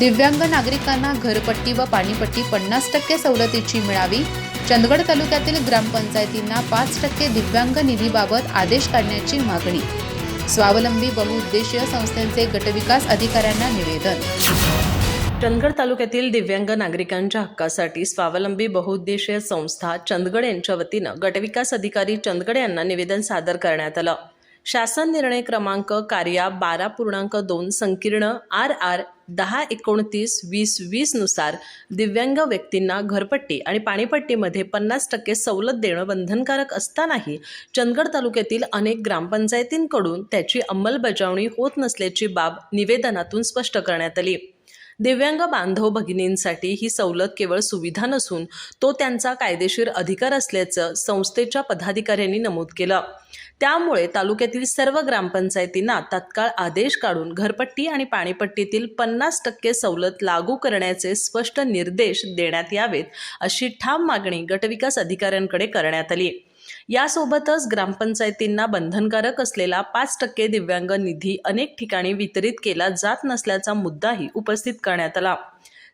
दिव्यांग नागरिकांना घरपट्टी व पाणीपट्टी पन्नास टक्के सवलतीची मिळावी. चंदगड तालुक्यातील ग्रामपंचायतींना पाच टक्के दिव्यांग निधीबाबत आदेश काढण्याची मागणी. स्वावलंबी बहुउद्देशीय संस्थेचे गटविकास अधिकाऱ्यांना निवेदन. चंदगड तालुक्यातील दिव्यांग नागरिकांच्या हक्कासाठी स्वावलंबी बहुउद्देशीय संस्था चंदगड यांच्या वतीनं गटविकास अधिकारी चंदगड यांना निवेदन सादर करण्यात आलं. शासन निर्णय क्रमांक कार्या बारा पूर्णांक दोन संकीर्ण आर आर दहा एकोणतीस वीस वीसनुसार दिव्यांग व्यक्तींना घरपट्टी आणि पाणीपट्टीमध्ये पन्नास टक्के सवलत देणं बंधनकारक असतानाही चंदगड तालुक्यातील अनेक ग्रामपंचायतींकडून त्याची अंमलबजावणी होत नसल्याची बाब निवेदनातून स्पष्ट करण्यात आली. दिव्यांग बांधव भगिनींसाठी ही सवलत केवळ सुविधा नसून तो त्यांचा कायदेशीर अधिकार असल्याचं संस्थेच्या पदाधिकाऱ्यांनी नमूद केलं. त्यामुळे तालुक्यातील सर्व ग्रामपंचायतींना तत्काळ आदेश काढून घरपट्टी आणि पाणीपट्टीतील पन्नास टक्के सवलत लागू करण्याचे स्पष्ट निर्देश देण्यात यावेत अशी ठाम मागणी गटविकास अधिकाऱ्यांकडे करण्यात आली. यासोबतच ग्रामपंचायतींना बंधनकारक असलेला पाच टक्के दिव्यांग निधी अनेक ठिकाणी वितरित केला जात नसल्याचा मुद्दाही उपस्थित करण्यात आला.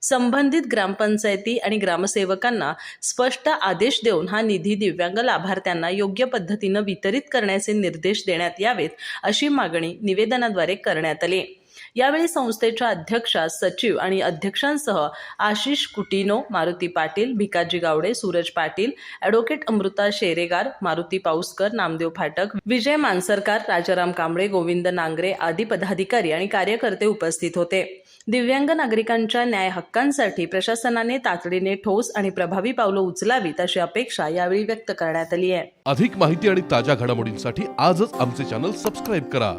संबंधित ग्रामपंचायती आणि ग्रामसेवकांना स्पष्ट आदेश देऊन हा निधी दिव्यांग लाभार्थ्यांना योग्य पद्धतीनं वितरित करण्याचे निर्देश देण्यात यावेत अशी मागणी निवेदनाद्वारे करण्यात आली. यावेळी संस्थेच्या अध्यक्षा सचिव आणि अध्यक्षांसह आशिष कुटिनो मारुती पाटील भिकाजी गावडे सूरज पाटील ॲडव्होकेट अमृता शेरेगार मारुती पाऊसकर नामदेव फाटक विजय मानसरकार राजाराम कांबळे गोविंद नांगरे आदी पदाधिकारी आणि कार्यकर्ते उपस्थित होते. दिव्यांग नागरिकांच्या न्याय हक्कांसाठी प्रशासनाने तातडीने ठोस आणि प्रभावी पावलं उचलावीत अशी अपेक्षा यावेळी व्यक्त करण्यात आली आहे. अधिक माहिती आणि ताज्या घडामोडींसाठी आजच आमचे चॅनल सबस्क्राईब करा.